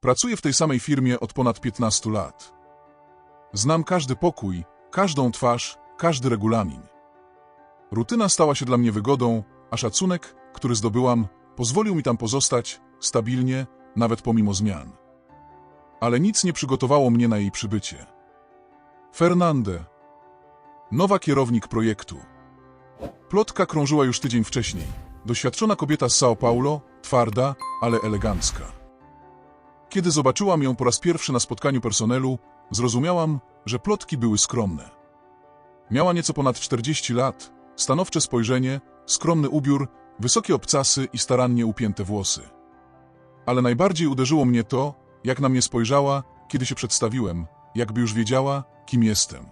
Pracuję w tej samej firmie od ponad 15 lat. Znam każdy pokój, każdą twarz, każdy regulamin. Rutyna stała się dla mnie wygodą, a szacunek, który zdobyłam, pozwolił mi tam pozostać stabilnie, nawet pomimo zmian. Ale nic nie przygotowało mnie na jej przybycie. Fernande, nowa kierownik projektu. Plotka krążyła już tydzień wcześniej. Doświadczona kobieta z São Paulo, twarda, ale elegancka. Kiedy zobaczyłam ją po raz pierwszy na spotkaniu personelu, zrozumiałam, że plotki były skromne. Miała nieco ponad 40 lat, stanowcze spojrzenie, skromny ubiór, wysokie obcasy i starannie upięte włosy. Ale najbardziej uderzyło mnie to, jak na mnie spojrzała, kiedy się przedstawiłem, jakby już wiedziała, kim jestem.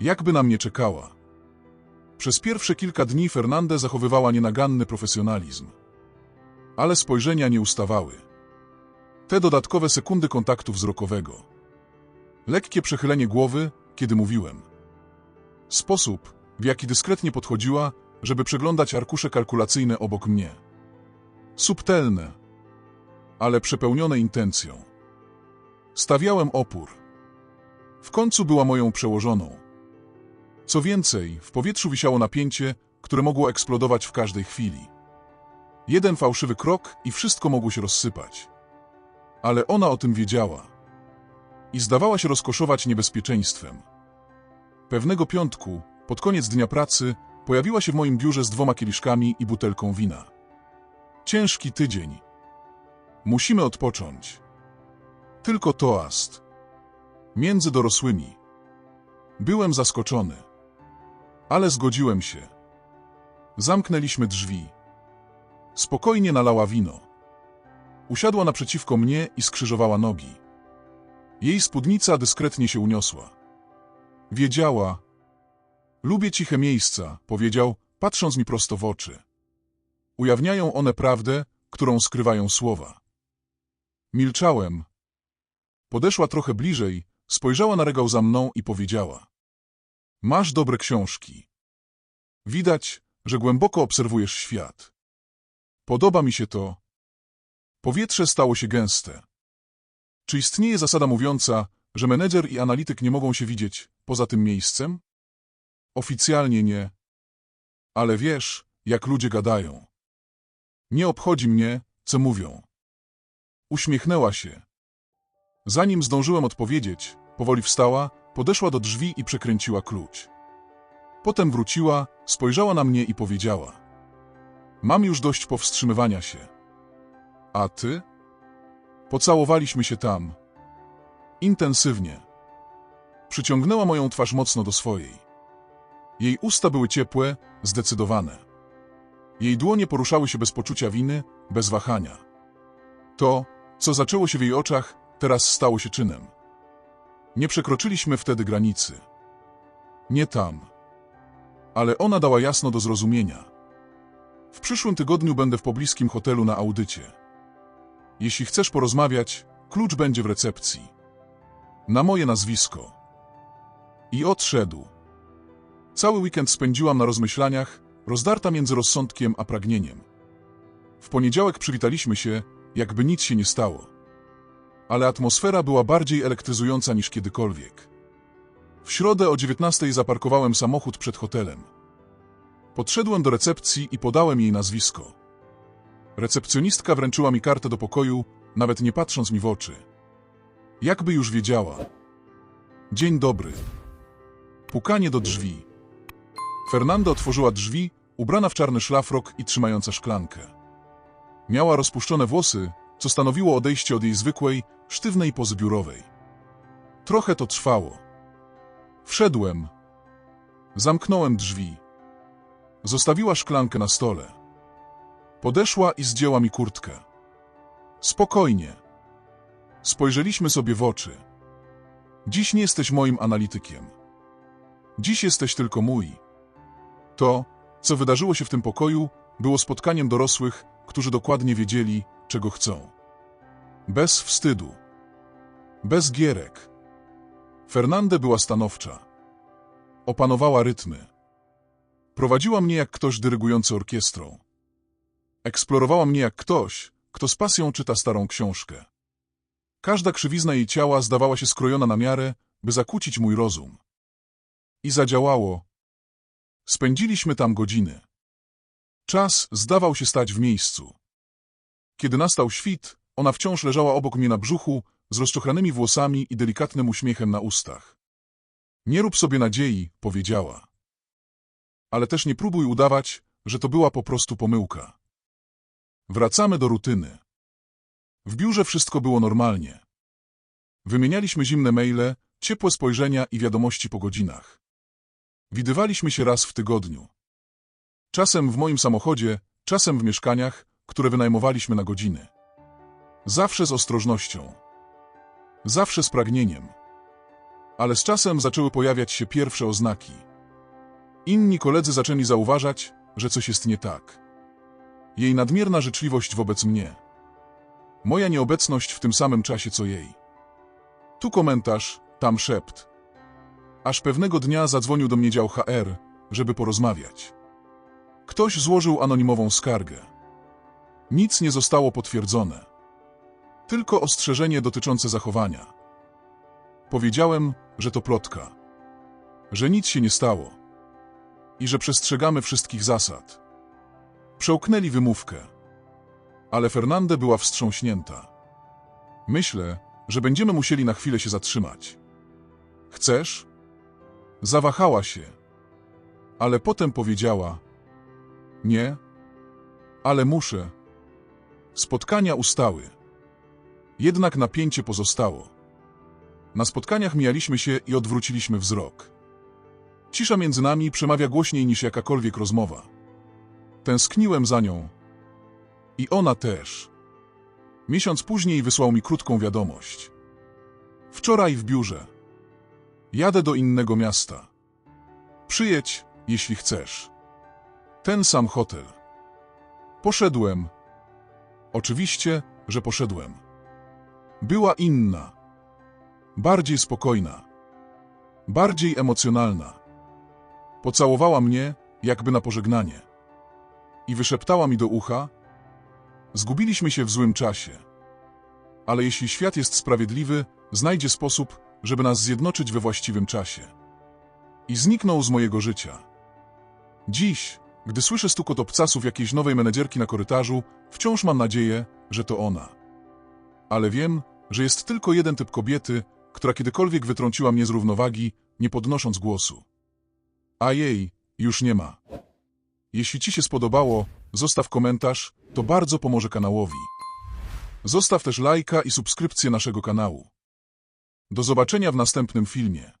Jakby na mnie czekała. Przez pierwsze kilka dni Fernande zachowywała nienaganny profesjonalizm. Ale spojrzenia nie ustawały. Te dodatkowe sekundy kontaktu wzrokowego. Lekkie przechylenie głowy, kiedy mówiłem. Sposób, w jaki dyskretnie podchodziła, żeby przeglądać arkusze kalkulacyjne obok mnie. Subtelne, ale przepełnione intencją. Stawiałem opór. W końcu była moją przełożoną. Co więcej, w powietrzu wisiało napięcie, które mogło eksplodować w każdej chwili. Jeden fałszywy krok i wszystko mogło się rozsypać. Ale ona o tym wiedziała. I zdawała się rozkoszować niebezpieczeństwem. Pewnego piątku, pod koniec dnia pracy, pojawiła się w moim biurze z dwoma kieliszkami i butelką wina. Ciężki tydzień. Musimy odpocząć. Tylko toast. Między dorosłymi. Byłem zaskoczony. Ale zgodziłem się. Zamknęliśmy drzwi. Spokojnie nalała wino. Usiadła naprzeciwko mnie i skrzyżowała nogi. Jej spódnica dyskretnie się uniosła. Wiedziała. Lubię ciche miejsca, powiedział, patrząc mi prosto w oczy. Ujawniają one prawdę, którą skrywają słowa. Milczałem. Podeszła trochę bliżej, spojrzała na regał za mną i powiedziała. Masz dobre książki. Widać, że głęboko obserwujesz świat. Podoba mi się to. Powietrze stało się gęste. Czy istnieje zasada mówiąca, że menedżer i analityk nie mogą się widzieć poza tym miejscem? Oficjalnie nie. Ale wiesz, jak ludzie gadają. Nie obchodzi mnie, co mówią. Uśmiechnęła się. Zanim zdążyłem odpowiedzieć, powoli wstała, podeszła do drzwi i przekręciła klucz. Potem wróciła, spojrzała na mnie i powiedziała: Mam już dość powstrzymywania się. A ty? Pocałowaliśmy się tam. Intensywnie. Przyciągnęła moją twarz mocno do swojej. Jej usta były ciepłe, zdecydowane. Jej dłonie poruszały się bez poczucia winy, bez wahania. To, co zaczęło się w jej oczach, teraz stało się czynem. Nie przekroczyliśmy wtedy granicy. Nie tam. Ale ona dała jasno do zrozumienia. W przyszłym tygodniu będę w pobliskim hotelu na audycie. Jeśli chcesz porozmawiać, klucz będzie w recepcji. Na moje nazwisko. I odszedł. Cały weekend spędziłam na rozmyślaniach, rozdarta między rozsądkiem a pragnieniem. W poniedziałek przywitaliśmy się, jakby nic się nie stało. Ale atmosfera była bardziej elektryzująca niż kiedykolwiek. W środę o 19 zaparkowałem samochód przed hotelem. Podszedłem do recepcji i podałem jej nazwisko. Recepcjonistka wręczyła mi kartę do pokoju, nawet nie patrząc mi w oczy. Jakby już wiedziała. Dzień dobry. Pukanie do drzwi. Fernanda otworzyła drzwi, ubrana w czarny szlafrok i trzymająca szklankę. Miała rozpuszczone włosy, co stanowiło odejście od jej zwykłej, sztywnej pozy biurowej. Trochę to trwało. Wszedłem. Zamknąłem drzwi. Zostawiła szklankę na stole. Podeszła i zdjęła mi kurtkę. Spokojnie. Spojrzeliśmy sobie w oczy. Dziś nie jesteś moim analitykiem. Dziś jesteś tylko mój. To, co wydarzyło się w tym pokoju, było spotkaniem dorosłych, którzy dokładnie wiedzieli, czego chcą. Bez wstydu. Bez gierek. Fernande była stanowcza. Opanowała rytmy. Prowadziła mnie jak ktoś dyrygujący orkiestrą. Eksplorowała mnie jak ktoś, kto z pasją czyta starą książkę. Każda krzywizna jej ciała zdawała się skrojona na miarę, by zakłócić mój rozum. I zadziałało. Spędziliśmy tam godziny. Czas zdawał się stać w miejscu. Kiedy nastał świt, ona wciąż leżała obok mnie na brzuchu, z rozczochranymi włosami i delikatnym uśmiechem na ustach. Nie rób sobie nadziei, powiedziała. Ale też nie próbuj udawać, że to była po prostu pomyłka. Wracamy do rutyny. W biurze wszystko było normalnie. Wymienialiśmy zimne maile, ciepłe spojrzenia i wiadomości po godzinach. Widywaliśmy się raz w tygodniu. Czasem w moim samochodzie, czasem w mieszkaniach, które wynajmowaliśmy na godziny. Zawsze z ostrożnością. Zawsze z pragnieniem. Ale z czasem zaczęły pojawiać się pierwsze oznaki. Inni koledzy zaczęli zauważać, że coś jest nie tak. Jej nadmierna życzliwość wobec mnie. Moja nieobecność w tym samym czasie co jej. Tu komentarz, tam szept. Aż pewnego dnia zadzwonił do mnie dział HR, żeby porozmawiać. Ktoś złożył anonimową skargę. Nic nie zostało potwierdzone. Tylko ostrzeżenie dotyczące zachowania. Powiedziałem, że to plotka. Że nic się nie stało. I że przestrzegamy wszystkich zasad. Przełknęli wymówkę. Ale Fernande była wstrząśnięta. Myślę, że będziemy musieli na chwilę się zatrzymać. Chcesz? Zawahała się. Ale potem powiedziała: Nie, ale muszę. Spotkania ustały. Jednak napięcie pozostało. Na spotkaniach mijaliśmy się i odwróciliśmy wzrok. Cisza między nami przemawia głośniej niż jakakolwiek rozmowa. Tęskniłem za nią. I ona też. Miesiąc później wysłał mi krótką wiadomość. Wczoraj w biurze. Jadę do innego miasta. Przyjedź, jeśli chcesz. Ten sam hotel. Poszedłem. Oczywiście, że poszedłem. Była inna. Bardziej spokojna. Bardziej emocjonalna. Pocałowała mnie, jakby na pożegnanie. I wyszeptała mi do ucha: Zgubiliśmy się w złym czasie. Ale jeśli świat jest sprawiedliwy, znajdzie sposób, żeby nas zjednoczyć we właściwym czasie. I zniknął z mojego życia. Dziś, gdy słyszę stukot obcasów jakiejś nowej menedżerki na korytarzu, wciąż mam nadzieję, że to ona. Ale wiem, że jest tylko jeden typ kobiety, która kiedykolwiek wytrąciła mnie z równowagi, nie podnosząc głosu. A jej już nie ma. Jeśli Ci się spodobało, zostaw komentarz, to bardzo pomoże kanałowi. Zostaw też lajka i subskrypcję naszego kanału. Do zobaczenia w następnym filmie.